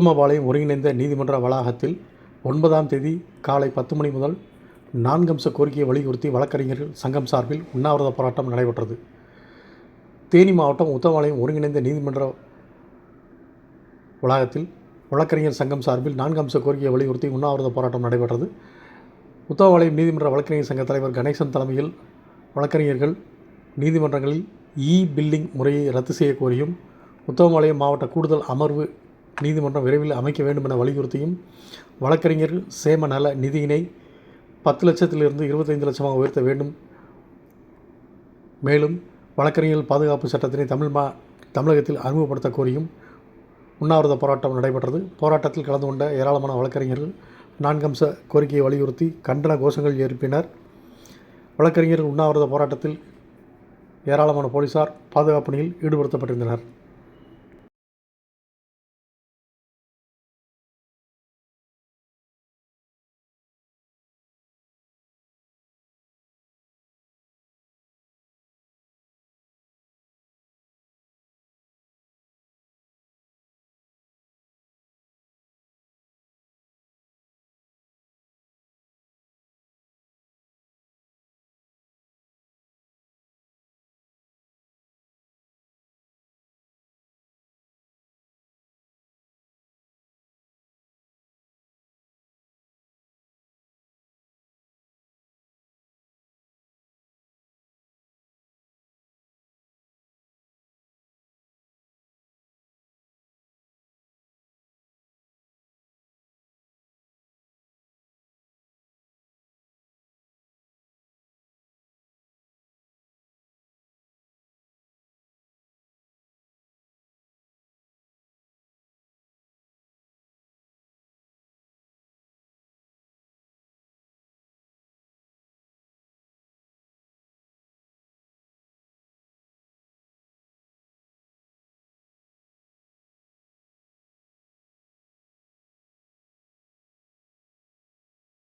குடும்பபாளையம் ஒருங்கிணைந்த நீதிமன்ற வளாகத்தில் ஒன்பதாம் தேதி காலை பத்து மணி முதல் நான்கம்ச கோரிக்கையை வலியுறுத்தி வழக்கறிஞர்கள் சங்கம் சார்பில் உண்ணாவிரத போராட்டம் நடைபெற்றது. தேனி மாவட்டம் உத்தமபாளையம் ஒருங்கிணைந்த நீதிமன்ற வளாகத்தில் வழக்கறிஞர் சங்கம் சார்பில் நான்கு அம்ச கோரிக்கையை வலியுறுத்தி உண்ணாவிரத போராட்டம் நடைபெற்றது. உத்தமபாளையம் நீதிமன்ற வழக்கறிஞர் சங்க தலைவர் கணேசன் தலைமையில் வழக்கறிஞர்கள் நீதிமன்றங்களில் இ பில்லிங் முறையை ரத்து செய்ய கோரியும் உத்தமபாளையம் மாவட்ட கூடுதல் அமர்வு நீதிமன்றம் விரைவில் அமைக்க வேண்டும் என வலியுறுத்தியும் வழக்கறிஞர் சேம நல நிதியினை பத்து லட்சத்திலிருந்து இருபத்தைந்து லட்சமாக உயர்த்த வேண்டும். மேலும் வழக்கறிஞர்கள் பாதுகாப்பு சட்டத்தினை தமிழ் மா தமிழகத்தில் அறிமுகப்படுத்த கோரியும் உண்ணாவிரத போராட்டம் நடைபெற்றது. போராட்டத்தில் கலந்து கொண்ட ஏராளமான வழக்கறிஞர்கள் நான்கம்ச கோரிக்கையை வலியுறுத்தி கண்டன கோஷங்கள் எழுப்பினர். வழக்கறிஞர்கள் உண்ணாவிரத போராட்டத்தில் ஏராளமான போலீசார் பாதுகாப்பு பணியில் ஈடுபடுத்தப்பட்டிருந்தனர்.